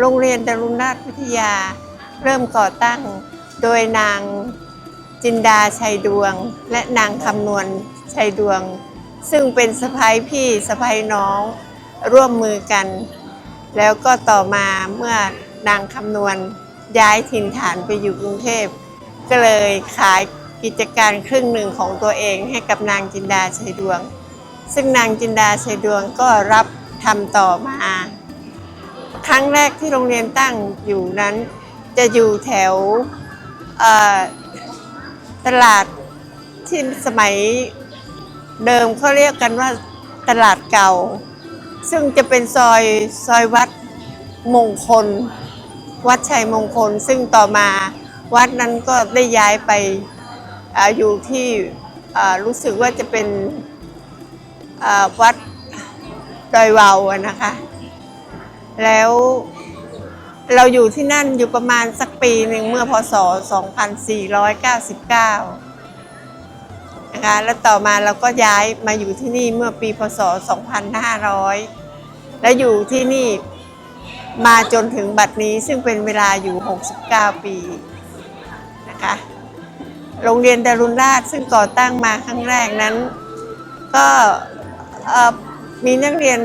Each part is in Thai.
โรงเรียนดารุณราชวิทยา เริ่มก่อตั้งโดยนางจินดาชัยดวง และนางคำนวณชัยดวง ซึ่งเป็นสะพ้ายพี่สะพ้ายน้องร่วมมือกัน แล้วก็ต่อมาเมื่อนางคำนวณย้ายถิ่นฐานไปอยู่กรุงเทพ ก็เลยขายกิจการครึ่งหนึ่งของตัวเองให้กับนางจินดาชัยดวง ซึ่งนางจินดาชัยดวงก็รับทำต่อมา ครั้งแรกที่โรงเรียนตั้งอยู่นั้น จะอยู่แถวตลาดที่สมัยเดิมเขาเรียกกันว่าตลาดเก่า ซึ่งจะเป็นซอยซอยวัดมงคล วัดชัยมงคล ซึ่งต่อมาวัดนั้นก็ได้ย้ายไปออยู่ที่รู้สึกว่าจะเป็นวัดดอยวาวนะคะ แล้วเราอยู่ที่นั่นอยู่ประมาณสักปีหนึ่งเมื่อพศ 2499 นะคะ แล้วต่อมาเราก็ย้ายมาอยู่ที่นี่เมื่อปีพศ 2500 และอยู่ที่นี่มาจนถึงบัดนี้ซึ่งเป็นเวลาอยู่ 69 ปีนะคะ โรงเรียนดารุณราชซึ่งก่อตั้งมาครั้งแรกนั้น ก็มีนักเรียน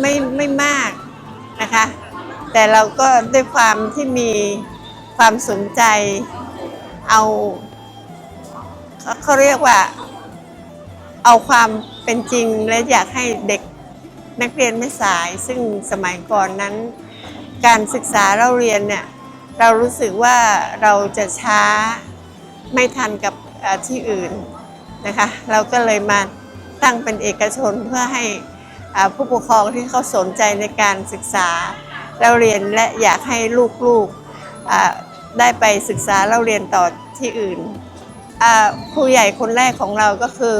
ไม่ไม่มาก นะคะ แต่เราก็ด้วยความที่มีความสนใจเอาเขาเขาเรียกว่า เอาความเป็นจริงและอยากให้เด็กนักเรียนไม่สาย ซึ่งสมัยก่อนนั้น การศึกษาเราเรียนเนี่ยเรารู้สึกว่าเราจะช้าไม่ทันกับที่อื่นนะคะ เราก็เลยมาตั้งเป็นเอกชนเพื่อให้ ผู้ปกครองที่เขาสนใจในการศึกษาเราเรียนและอยากให้ลูกๆได้ไปศึกษาเราเรียนต่อที่อื่นครูใหญ่คนแรกของเราก็คือ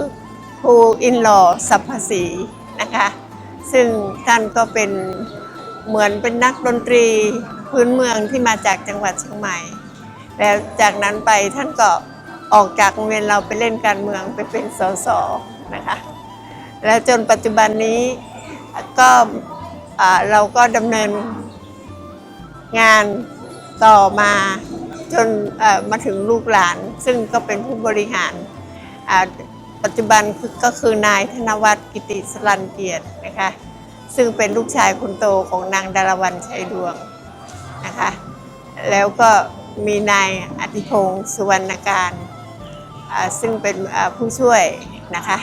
ครูอินลอสัพพศรีนะคะซึ่งท่านก็เป็นเหมือนเป็นนักดนตรีพื้นเมืองที่มาจากจังหวัดเชียงใหม่ แล้วจากนั้นไปท่านก็ออกจากโรงเรียนเราไปเล่นการเมืองไปเป็นสสนะคะ แล้วจนปัจจุบันนี้ก็เราก็ดำเนินงานต่อมาจนมาถึงลูกหลาน ซึ่งก็เป็นผู้บริหาร ปัจจุบันก็คือนายธนวัฒน์กิติสลันเกียรตินะคะซึ่งเป็นลูกชายคนโตของนางดารวันชัยดวงนะคะแล้วก็มีนายอธิพงศ์สุวรรณการ ซึ่งเป็นผู้ช่วยนะคะ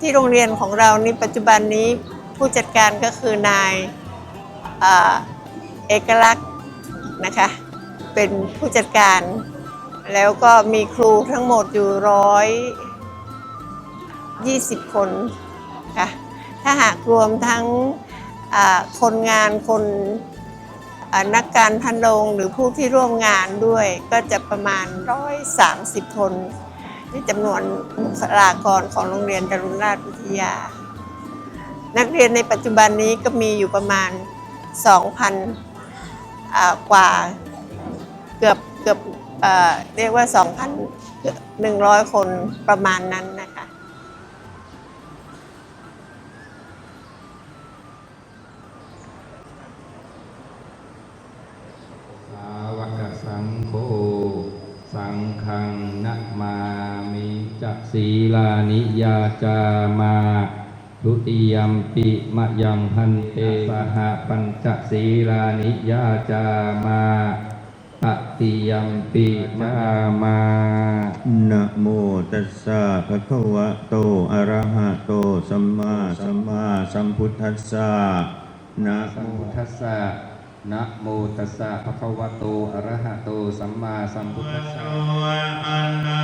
ที่โรงเรียนของเรานี่ปัจจุบันนี้ผู้จัดการก็คือนายอเอกลักษณ์นะคะเป็นผู้จัดการ แล้วก็มีครูทั้งหมดอยู่ร้อยยี่สิบคนค่ะถ้าหากรวมทั้งคนงานคนนักการพันโรงหรือผู้ที่ร่วมงานด้วยก็จะประมาณ130คน ที่จำนวนบุคลากรของโรงเรียนดารุณราชวิทยา นักเรียนในปัจจุบันนี้ก็มีอยู่ประมาณ 2,000 กว่าเกือบเกือบเอเรียกว่า 2,100 คนประมาณนั้นนะคะสาวกสังโฆสังฆัง จักศีลานิยาจามาทุติยมปิมะยังพันเตสหปัญจศีลานิยาจามาตติยมปิมะมานะโมตัสสะภะคะวะโตอะระหะโตสัมมาสัมมาสัมพุทธัสสะนะสัมโมพุทธัสสะนะโมตัสสะภะคะวะโตอะระหะโตสัมมาสัมพุทธัสสะอะระหะโ